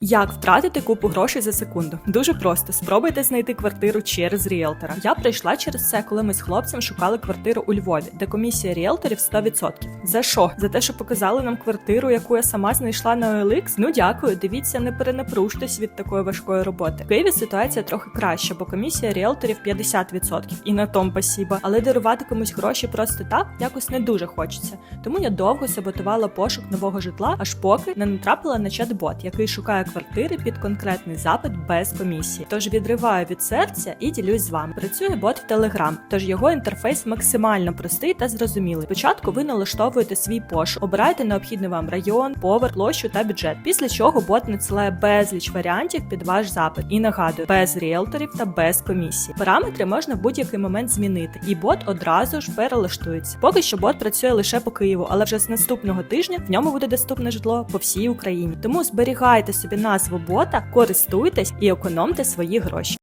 Як втратити купу грошей за секунду? Дуже просто. Спробуйте знайти квартиру через ріелтора. Я прийшла через це, коли ми з хлопцем шукали квартиру у Львові, де комісія ріелторів 100%. За що? За те, що показали нам квартиру, яку я сама знайшла на OLX? Ну дякую. Дивіться, не перенапружтесь від такої важкої роботи. В Києві ситуація трохи краща, бо комісія ріелторів 50%. І на том пасіба. Але дарувати комусь гроші просто так якось не дуже хочеться. Тому я довго саботувала пошук нового житла, аж поки не натрапила на чат-бот, який шукає квартири під конкретний запит без комісії. Тож відриваю від серця і ділюсь з вами. Працює бот в Telegram, тож його інтерфейс максимально простий та зрозумілий. Спочатку ви налаштовуєте свій пошук, обираєте необхідний вам район, поверх, площу та бюджет. Після чого бот надсилає безліч варіантів під ваш запит. І нагадую, без ріелторів та без комісії. Параметри можна в будь-який момент змінити, і бот одразу ж перелаштується. Поки що бот працює лише по Києву, але вже з наступного тижня в ньому буде доступне житло по всій Україні. Тому зберігайте собі назву свобода, користуйтесь і економте свої гроші.